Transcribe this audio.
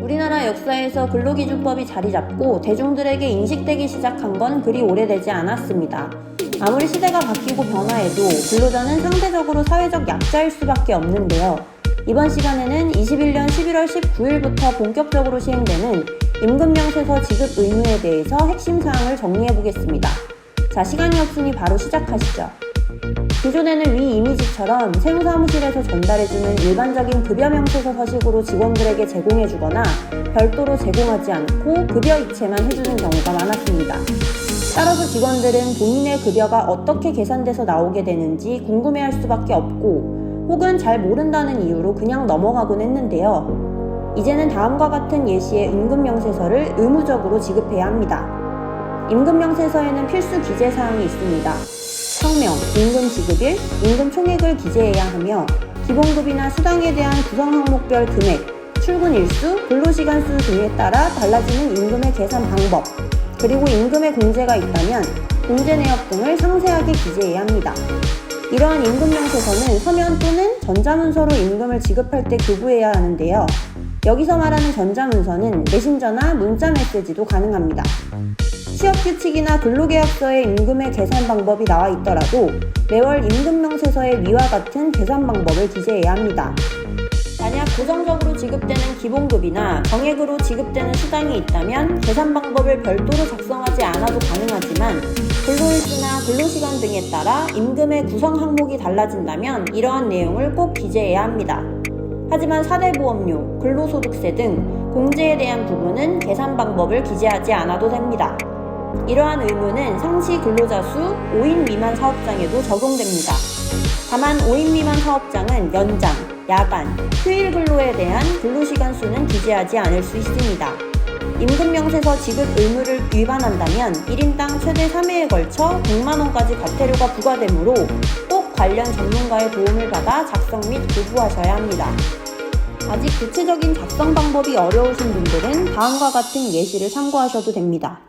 우리나라 역사에서 근로기준법이 자리 잡고 대중들에게 인식되기 시작한 건 그리 오래되지 않았습니다. 아무리 시대가 바뀌고 변화해도 근로자는 상대적으로 사회적 약자일 수밖에 없는데요. 이번 시간에는 21년 11월 19일부터 본격적으로 시행되는 임금명세서 지급 의무에 대해서 핵심 사항을 정리해 보겠습니다. 자, 시간이 없으니 바로 시작하시죠. 기존에는 위 이미지처럼 세무 사무실에서 전달해주는 일반적인 급여 명세서 서식으로 직원들에게 제공해주거나 별도로 제공하지 않고 급여 이체만 해주는 경우가 많았습니다. 따라서 직원들은 본인의 급여가 어떻게 계산돼서 나오게 되는지 궁금해할 수밖에 없고 혹은 잘 모른다는 이유로 그냥 넘어가곤 했는데요. 이제는 다음과 같은 예시의 임금명세서를 의무적으로 지급해야 합니다. 임금명세서에는 필수 기재 사항이 있습니다. 성명, 임금 지급일, 임금 총액을 기재해야 하며 기본급이나 수당에 대한 구성 항목별 금액, 출근 일수, 근로시간 수 등에 따라 달라지는 임금의 계산 방법, 그리고 임금의 공제가 있다면 공제 내역 등을 상세하게 기재해야 합니다. 이러한 임금 명세서는 서면 또는 전자문서로 임금을 지급할 때 교부해야 하는데요. 여기서 말하는 전자문서는 메신저나 문자 메시지도 가능합니다. 취업 규칙이나 근로계약서에 임금의 계산 방법이 나와 있더라도 매월 임금 명세서에 위와 같은 계산 방법을 기재해야 합니다. 만약 고정적으로 지급되는 기본급이나 정액으로 지급되는 수당이 있다면 계산 방법을 별도로 작성하지 않아도 가능하지만 근로일수나 근로시간 등에 따라 임금의 구성 항목이 달라진다면 이러한 내용을 꼭 기재해야 합니다. 하지만 사대보험료, 근로소득세 등 공제에 대한 부분은 계산 방법을 기재하지 않아도 됩니다. 이러한 의무는 상시 근로자 수 5인 미만 사업장에도 적용됩니다. 다만 5인 미만 사업장은 연장, 야간, 휴일 근로에 대한 근로시간 수는 기재하지 않을 수 있습니다. 임금명세서 지급 의무를 위반한다면 1인당 최대 3회에 걸쳐 100만원까지 과태료가 부과되므로 꼭 관련 전문가의 도움을 받아 작성 및 교부하셔야 합니다. 아직 구체적인 작성 방법이 어려우신 분들은 다음과 같은 예시를 참고하셔도 됩니다.